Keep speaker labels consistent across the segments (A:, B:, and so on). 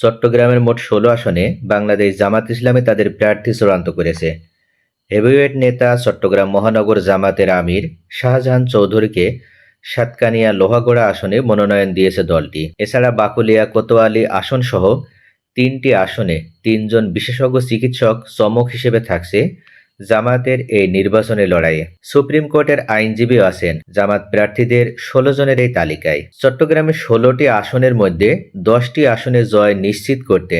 A: চট্টগ্রামের মোট ষোলো আসনে বাংলাদেশ জামাত ইসলামী তাদের প্রার্থী চূড়ান্ত করেছে। হেভিওয়েট নেতা চট্টগ্রাম মহানগর জামাতের আমির শাহজাহান চৌধুরীকে সাতকানিয়া লোহাগোড়া আসনে মনোনয়ন দিয়েছে দলটি। এছাড়া বাকুলিয়া কোতোয়ালি আসন সহ তিনটি আসনে তিনজন বিশেষজ্ঞ চিকিৎসক চমক হিসেবে থাকছে জামাতের এই নির্বাচনী লড়াইয়ে সুপ্রিম কোর্টের আইনজীবী আছেন। জামাত প্রার্থীদের ষোলো জনের এই তালিকায়। চট্টগ্রামে ষোলোটি আসনের মধ্যে দশটি আসনে জয় নিশ্চিত করতে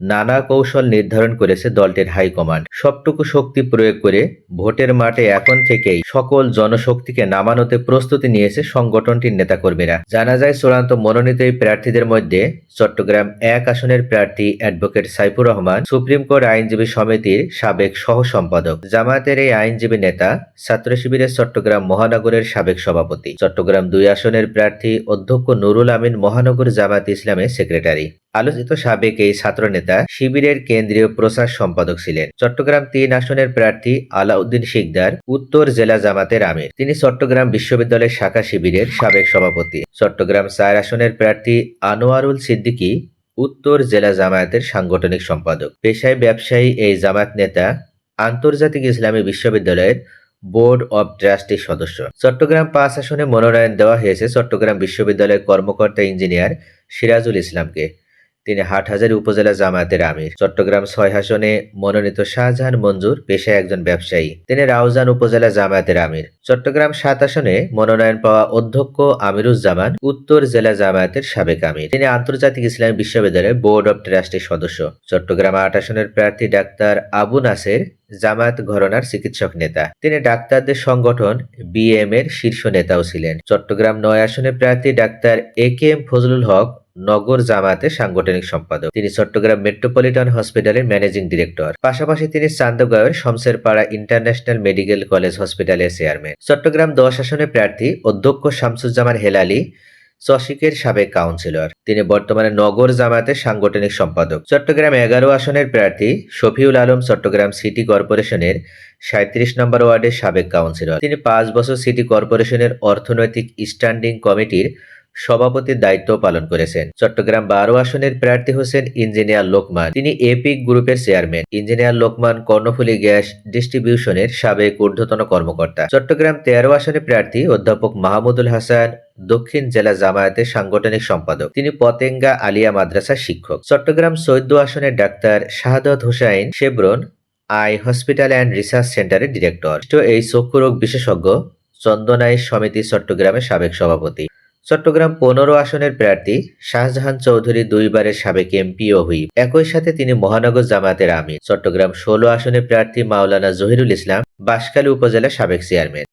A: নানা কৌশল নির্ধারণ করেছে দলটির হাইকমান্ড সবটুকু শক্তি প্রয়োগ করে ভোটের মাঠে এখন থেকেই সকল জনশক্তিকে নামানোতে প্রস্তুতি নিয়েছে সংগঠনটির নেতাকর্মীরা। জানা যায়, চূড়ান্ত মনোনীত এই প্রার্থীদের মধ্যে চট্টগ্রাম এক আসনের প্রার্থী advocate Saifur Rahman, supreme court আইনজীবী সমিতির সাবেক সহ সম্পাদক জামায়াতের এই আইনজীবী নেতা ছাত্র শিবিরের চট্টগ্রাম মহানগরের সাবেক সভাপতি। চট্টগ্রাম দুই আসনের প্রার্থী অধ্যক্ষ নুরুল আমিন মহানগর জামায়াত ইসলামের সেক্রেটারি। আলোচিত সাবেক এই ছাত্রনেতা শিবিরের কেন্দ্রীয় প্রচার সম্পাদক ছিলেন। চট্টগ্রাম তিন আসনের প্রার্থী আলাউদ্দিন শিকদার, উত্তর জেলা জামাতের আমির। তিনি চট্টগ্রাম বিশ্ববিদ্যালয়ের শাখা শিবিরের সাবেক সভাপতি। চট্টগ্রাম চার আসনের প্রার্থী আনোয়ারুল সিদ্দিকী, উত্তর জেলা জামায়াতের সাংগঠনিক সম্পাদক। পেশায় ব্যবসায়ী এই জামায়াত নেতা, আন্তর্জাতিক ইসলামী বিশ্ববিদ্যালয়ের বোর্ড অব ট্রাস্টির সদস্য। চট্টগ্রাম পাঁচ আসনে মনোনয়ন দেওয়া হয়েছে চট্টগ্রাম বিশ্ববিদ্যালয়ের কর্মকর্তা ইঞ্জিনিয়ার সিরাজুল ইসলামকে। তিনি হাটহাজারী উপজেলা জামায়াতের আমির। চট্টগ্রাম ছয় আসনে মনোনীত শাহজাহান মঞ্জুর পেশায় একজন ব্যবসায়ী। তিনি রাউজান উপজেলা জামায়াতের আমির। চট্টগ্রাম সাত আসনে মনোনয়ন পাওয়া অধ্যক্ষ আমিরুজ্জামান উত্তর জেলা জামায়াতের সাবেক আমির। তিনি আন্তর্জাতিক ইসলামী বিশ্ববিদ্যালয়ের বোর্ড অব ট্রাস্টির সদস্য। চট্টগ্রাম আট আসনের প্রার্থী ডাক্তার আবু নাসের জামায়াত ঘরনার চিকিৎসক নেতা। তিনি ডাক্তারদের সংগঠন বিএম এর শীর্ষ নেতাও ছিলেন। চট্টগ্রাম নয় আসনের প্রার্থী doctor A K M Fazlul Haque নগর জামায়াতের সাংগঠনিক সম্পাদক। তিনি চট্টগ্রাম মেট্রোপলিটন হসপিটালের ম্যানেজিং ডিরেক্টর। পাশাপাশি তিনি চান্দগাঁওয়ের শমশেরপাড়া ইন্টারন্যাশনাল মেডিকেল কলেজ হসপিটালের চেয়ারম্যান। চট্টগ্রাম দশ আসনের প্রার্থী অধ্যক্ষ শামসুজ্জামান হেলালি চসিকের সাবেক কাউন্সিলর। তিনি বর্তমানে নগর জামায়াতের সাংগঠনিক সম্পাদক। চট্টগ্রাম এগারো আসনের প্রার্থী শফিউল আলম চট্টগ্রাম সিটি কর্পোরেশনের সাঁত্রিশ নম্বর ওয়ার্ডের সাবেক কাউন্সিলর। তিনি পাঁচ বছর সিটি কর্পোরেশনের অর্থনৈতিক স্ট্যান্ডিং কমিটির সভাপতির দায়িত্ব পালন করেছেন। চট্টগ্রাম বারো আসনের প্রার্থী হোসেন ইঞ্জিনিয়ার লোকমান। তিনি এপিক গ্রুপের chairman. Engineer Lokman Karnaphuli gas ডিস্ট্রিবিউশনের সাবেক ঊর্ধ্বতন কর্মকর্তা। চট্টগ্রাম তেরো আসনের প্রার্থী অধ্যাপক মাহমুদুল হাসান, দক্ষিণ জেলা জামায়াতের সাংগঠনিক সম্পাদক। তিনি পতেঙ্গা আলিয়া মাদ্রাসার শিক্ষক। চট্টগ্রাম চৌদ্দ আসনের doctor Shahadat Hossain Chevron, eye hospital and research সেন্টারের ডিরেক্টর। এই চক্ষু রোগ বিশেষজ্ঞ চন্দনাই সমিতি চট্টগ্রামের সাবেক সভাপতি। চট্টগ্রাম পনেরো আসনের প্রার্থী শাহজাহান চৌধুরী দুইবারের সাবেক এমপি ও হুইপ। একই সাথে তিনি মহানগর জামাতের আমির। চট্টগ্রাম ষোলো আসনের প্রার্থী মাওলানা জহিরুল ইসলাম বাঁশখালী উপজেলার সাবেক চেয়ারম্যান।